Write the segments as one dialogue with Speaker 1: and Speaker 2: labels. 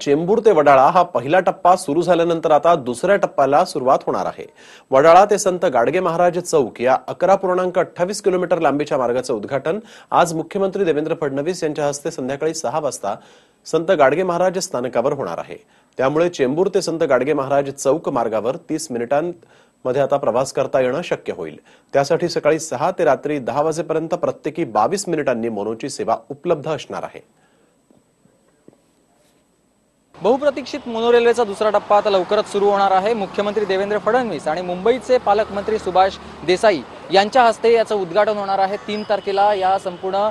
Speaker 1: चेंबूर ते वडाळा हा पहिला टप्पा सुरू झाल्यानंतर आता दुसऱ्या टप्प्याला सुरुवात होणार आहे. वडाळा ते संत गाडगे महाराज चौक या अकरा पूर्णांक अठ्ठावीस किलोमीटर लांबीच्या मार्गाचं उद्घाटन आज मुख्यमंत्री देवेंद्र फडणवीस यांच्या हस्ते संध्याकाळी सहा वाजता संत गाडगे महाराज स्थानकावर होणार आहे. त्यामुळे चेंबूर ते संत गाडगे महाराज चौक मार्गावर तीस मिनिटांमध्ये आता प्रवास करता येणं शक्य होईल. त्यासाठी सकाळी सहा ते रात्री दहा वाजेपर्यंत प्रत्येकी बावीस मिनिटांनी मोनोची सेवा उपलब्ध असणार आहे.
Speaker 2: बहुप्रतीक्षित मोनो रेल्वेचा दुसरा टप्पा आता लवकरच सुरू होणार आहे. मुख्यमंत्री देवेंद्र फडणवीस आणि मुंबईचे पालकमंत्री सुभाष देसाई यांच्या हस्ते याचं उद्घाटन होणार आहे. तीन तारखेला या संपूर्ण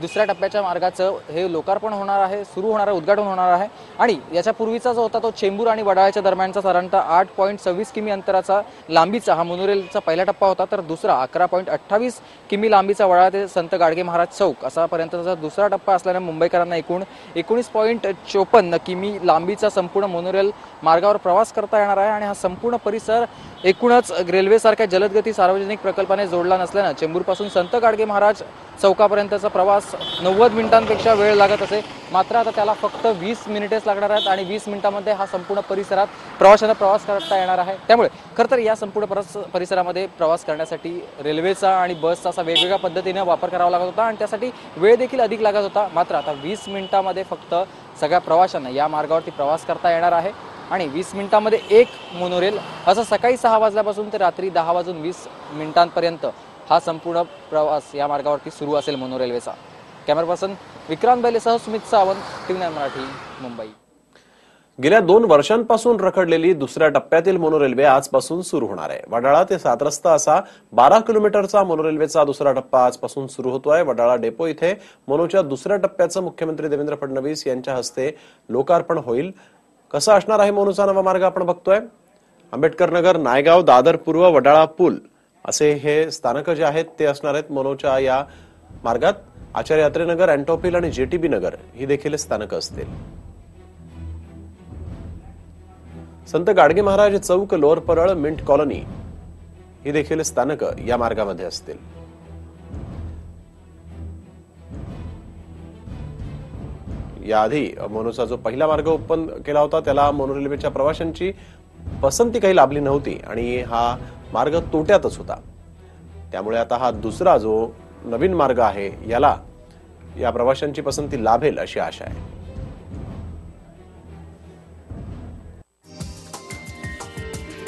Speaker 2: दुसऱ्या टप्प्याच्या मार्गाचं हे लोकार्पण होणार आहे सुरू होणार आहे उद्घाटन होणार आहे. आणि याच्या पूर्वीचा जो होता तो चेंबूर आणि वडाळ्याच्या दरम्यानचा साधारणतः आठ पॉईंट सव्वीस किमी अंतराचा लांबीचा हा मोनोरेलचा पहिला टप्पा होता तर दुसरा अकरा पॉईंट अठ्ठावीस किमी लांबीचा वडाळा ते संत गाडगे महाराज चौक असापर्यंतचा दुसरा टप्पा असल्याने मुंबईकरांना एकूण एकोणीस पॉईंट चोपन्न किमी लांबीचा संपूर्ण मोनोरेल मार्गावर प्रवास करता येणार आहे. आणि हा संपूर्ण परिसर एकूणच रेल्वेसारख्या जलदगती सार्वजनिक प्रकल्प प्रकल्पाने जोडला नसल्यानं चेंबूरपासून संत गाडगे महाराज चौकापर्यंतचा प्रवास नव्वद मिनिटांपेक्षा वेळ लागत असे. मात्र आता त्याला फक्त वीस मिनिटेच लागणार आहेत आणि वीस मिनिटामध्ये हा संपूर्ण परिसरात प्रवाशांना प्रवास करता येणार आहे. त्यामुळे खरं तर या संपूर्ण परस परिसरामध्ये प्रवास करण्यासाठी रेल्वेचा आणि बसचा असा वेगवेगळ्या पद्धतीने वापर करावा लागत होता आणि त्यासाठी वेळ देखील अधिक लागत होता. मात्र आता वीस मिनिटामध्ये फक्त सगळ्या प्रवाशांना या मार्गावरती प्रवास करता येणार आहे. आणि वीस मिनिटांमध्ये एक मोनोरेल असं सकाळी सहा वाजल्यापासून ते रात्री दहा वाजून वीस मिनिटांपर्यंत हा संपूर्ण प्रवास या मार्गावरती सुरू असेल मोनो रेल्वेचा कॅमेरा पर्सन विक्रांत बैलेसह सुमित सावंत टीव्ही मराठी मुंबई.
Speaker 1: गेल्या दोन वर्षांपासून रखडलेली दुसऱ्या टप्प्यातील मोनोरेल्वे आजपासून सुरू होणार आहे. वडाळा ते सात रस्ता असा बारा किलोमीटरचा मोनोरेल्वेचा दुसरा टप्पा आजपासून सुरू होतोय. वडाळा डेपो इथे मोनोच्या दुसऱ्या टप्प्याचं मुख्यमंत्री देवेंद्र फडणवीस यांच्या हस्ते लोकार्पण होईल. कसं असणार आहे मोनोचा नवा मार्ग आपण बघतोय? आंबेडकर नगर नायगाव दादर पूर्व वडाळा पूल असे हे स्थानक जे आहेत ते असणार आहेत मनोच्या या मार्गात. आचार्य यात्रेनगर अँटोपिल आणि जेटीबी नगर ही देखील स्थानकं असतील. Sant Gadge Maharaj Chowk lower Parel mint colony ही देखील स्थानकं या मार्गामध्ये असतील. याआधी मनुचा जो पहिला मार्ग ओपन केला होता त्याला मोनो रेल्वेच्या प्रवाशांची पसंती काही लाभली नव्हती आणि हा मार्ग तोट्यातच होता. त्यामुळे आता हा दुसरा जो नवीन मार्ग आहे याला या प्रवाशांची पसंती लाभेल अशी आशा आहे.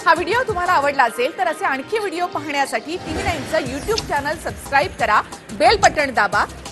Speaker 3: हा व्हिडिओ तुम्हाला आवडला असेल तर असे आणखी व्हिडिओ पाहण्यासाठी टीव्ही नाईनचं युट्यूब चॅनल सबस्क्राईब करा बेल बटण दाबा